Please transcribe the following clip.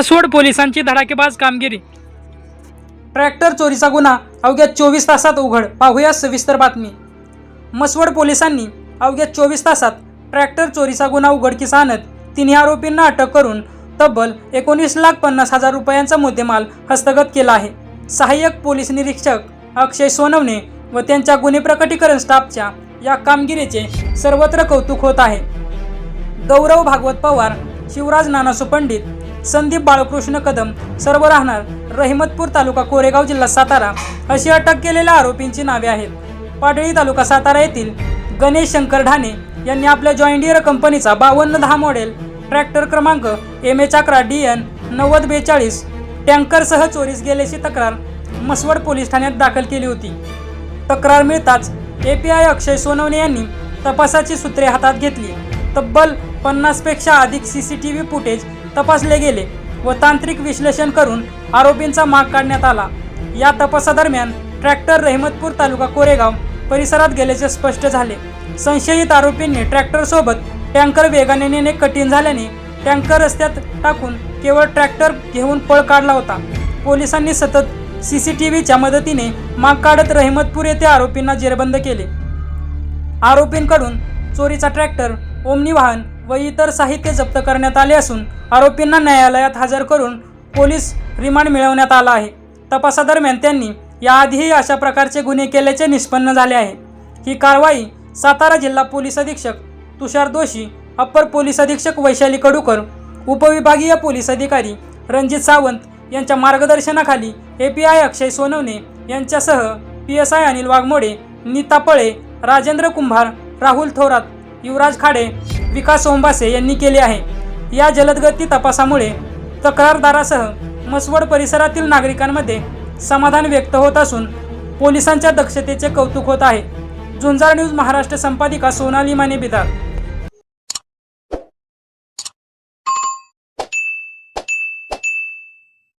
मसवड पोलिसांची धडाकेबाज कामगिरी. ट्रॅक्टर चोरीचा गुन्हा अवघ्या चोवीस तासात उघड पाहूया सविस्तर बातमी. मसवड पोलिसांनी अवघ्या चोवीस तासात ट्रॅक्टर चोरीचा गुन्हा उघडकीस आणत तिन्ही आरोपींना अटक करून तब्बल एकोणीस लाख पन्नास हजार रुपयांचा मुद्देमाल हस्तगत केला आहे. सहाय्यक पोलीस निरीक्षक अक्षय सोनवणे व त्यांच्या गुन्हे प्रकटीकरण स्टाफच्या या कामगिरीचे सर्वत्र कौतुक होत आहे. गौरव भागवत पवार शिवराज नानासू पंडित संदीप बाळकृष्ण कदम सर्व राहणार रहिमतपूर तालुका कोरेगाव जिल्हा सातारा अशी अटक केलेल्या आरोपींची नावे आहेत. पाटळी तालुका सातारा येथील गणेश शंकर ढाणे यांनी आपल्या जॉईंडियर कंपनीचा बावन्न दहा मॉडेल ट्रॅक्टर क्रमांक एम एच अकरा डी एन नव्वद बेचाळीस टँकरसह चोरीस गेल्याची तक्रार मसवड पोलीस ठाण्यात दाखल केली होती. तक्रार मिळताच A P I Akshay Sonawane यांनी तपासाची सूत्रे हातात घेतली. तब्बल पन्नासपेक्षा अधिक C C T V footage तपासले गेले व तांत्रिक विश्लेषण करून आरोपींचा माग काढण्यात आला. या तपासादरम्यान ट्रॅक्टर रहिमतपूर तालुका कोरेगाव परिसरात गेल्याचे स्पष्ट झाले. संशयित आरोपींनी ट्रॅक्टरसोबत टँकर वेगाने नेणे कठीण झाल्याने टँकर रस्त्यात टाकून केवळ ट्रॅक्टर घेऊन पळ काढला होता. पोलिसांनी सतत सी सी टी व्हीच्या मदतीने माग काढत रहिमतपूर येथे आरोपींना जेरबंद केले. आरोपींकडून चोरीचा ट्रॅक्टर ओमनी वाहन व इतर साहित्य जप्त करण्यात आले असून आरोपींना न्यायालयात हजर करून पोलीस रिमांड मिळवण्यात आला आहे. तपासादरम्यान त्यांनी याआधीही अशा प्रकारचे गुन्हे केल्याचे निष्पन्न झाले आहे. ही कारवाई सातारा जिल्हा पोलीस अधीक्षक तुषार दोशी अप्पर पोलीस अधीक्षक वैशाली कडूकर उपविभागीय पोलीस अधिकारी रणजित सावंत यांच्या मार्गदर्शनाखाली A P I Akshay Sonawane यांच्यासह P S I Anil Waghmode Neeta Pale Rajendra Kumbhar Rahul Thorat युवराज खाडे विकास ओंबासे यांनी केले आहे. या जलदगती तपासामुळे तक्रारदारासह मसवड परिसरातील नागरिकांमध्ये समाधान व्यक्त होत असून पोलिसांच्या दक्षतेचे कौतुक होत आहे. झुंजार न्यूज महाराष्ट्र संपादिका सोनाली माने बिदार.